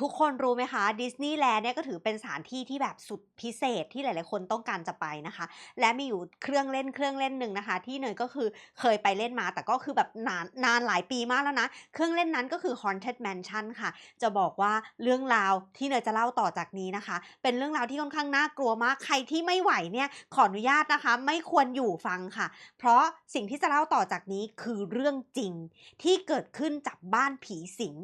ทุกคนรู้ไหมคะดิสนีย์แลนด์เนี่ยก็ถือเป็นสถานที่ที่แบบสุดพิเศษที่หลาย ๆ คนต้องการจะไปนะคะ และมีอยู่เครื่องเล่นเครื่องเล่นหนึ่งนะคะ ที่เนยก็คือเคยไปเล่นมาแต่ก็คือแบบนานนานหลายปีมากแล้วนะ เครื่องเล่นนั้นก็คือ Haunted Mansion ค่ะ จะบอกว่าเรื่องราวที่เนยจะเล่าต่อจากนี้นะคะ เป็นเรื่องราวที่ค่อนข้างน่ากลัวมากใครที่ไม่ไหวเนี่ยขออนุญาตนะคะ ไม่ควรอยู่ฟังค่ะ เพราะสิ่งที่จะเล่าต่อจากนี้คือเรื่องจริงที่เกิดขึ้นจากบ้านผีสิง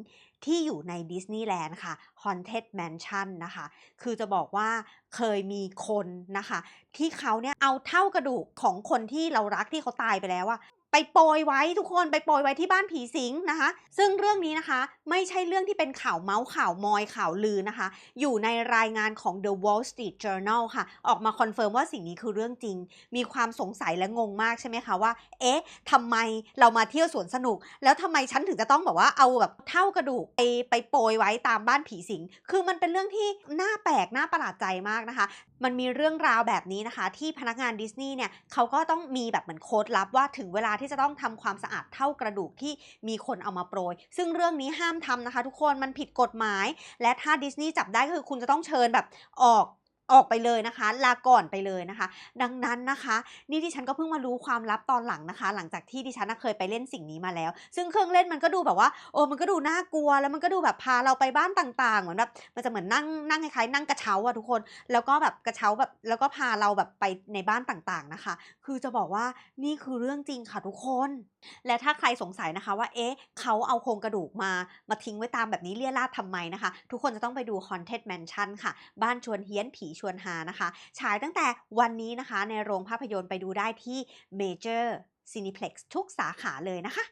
ที่อยู่ในดิสนีย์แลนด์ค่ะ Haunted Mansion นะคะ คือจะบอกว่าเคยมีคนนะคะ ที่เขาเนี่ยเอาเท่ากระดูกของคนที่เรารักที่เขาตายไปแล้วอะ ไปโปรยไว้ทุกคนไปโปรยไว้ที่บ้านผีสิงนะคะ ซึ่งเรื่องนี้นะคะไม่ใช่เรื่องที่เป็นข่าวเมาส์ข่าวมอยข่าวลือนะคะ อยู่ในรายงานของ The Wall Street Journal ค่ะ ออกมาคอนเฟิร์มว่าสิ่งนี้คือเรื่องจริง มีความสงสัยและงงมากใช่ไหมคะว่า เอ๊ะทำไมเรามาเที่ยวสวนสนุก แล้วทำไมฉันถึงจะต้องแบบว่าเอาแบบเท่ากระดูกไปไปโปรยไว้ตามบ้านผีสิง คือมันเป็นเรื่องที่น่าแปลกน่าประหลาดใจมากนะคะ มันมีเรื่องราวแบบนี้นะคะ ที่พนักงานดิสนีย์เนี่ยเขาก็ต้องมีแบบเหมือนโค้ดลับว่าถึงเวลาที่จะต้องทำความสะอาดเท่ากระดูกที่มีคนเอามาโปรย ซึ่งเรื่องนี้ห้ามทำนะคะ ทุกคนมันผิดกฎหมาย และถ้าดิสนีย์จับได้ก็คือคุณจะต้องเชิญแบบออก ออกไปเลยนะคะ ลาก่อนไปเลยนะคะ ดังนั้นนะคะ นี่ดิฉันก็เพิ่งมารู้ความลับตอนหลังนะคะ หลังจากที่ดิฉันเคยไปเล่นสิ่งนี้มาแล้ว ซึ่งเครื่องเล่นมันก็ดูแบบว่าโอ้มันก็ดูน่ากลัว แล้วมันก็ดูแบบพาเราไปบ้านต่างๆเหมือนแบบมันจะเหมือนนั่งนั่งคล้ายๆนั่งกระเช้าอะทุกคน แล้วก็แบบกระเช้าแบบแล้วก็พาเราแบบไปในบ้านต่างๆนะคะ คือจะบอกว่านี่คือเรื่องจริงค่ะทุกคน และถ้าใครสงสัยนะคะว่าเอ๊ะเขาเอาโครงกระดูกมามาทิ้งไว้ตามแบบนี้เลี่ยราดทำไมนะคะ ทุกคนจะต้องไปดู Haunted Mansion ค่ะ บ้านชวนเฮี้ยนผีชวนหานะคะ ฉายตั้งแต่วันนี้นะคะในโรงภาพยนตร์ไปดูได้ที่ Major Cineplex ทุกสาขาเลยนะคะ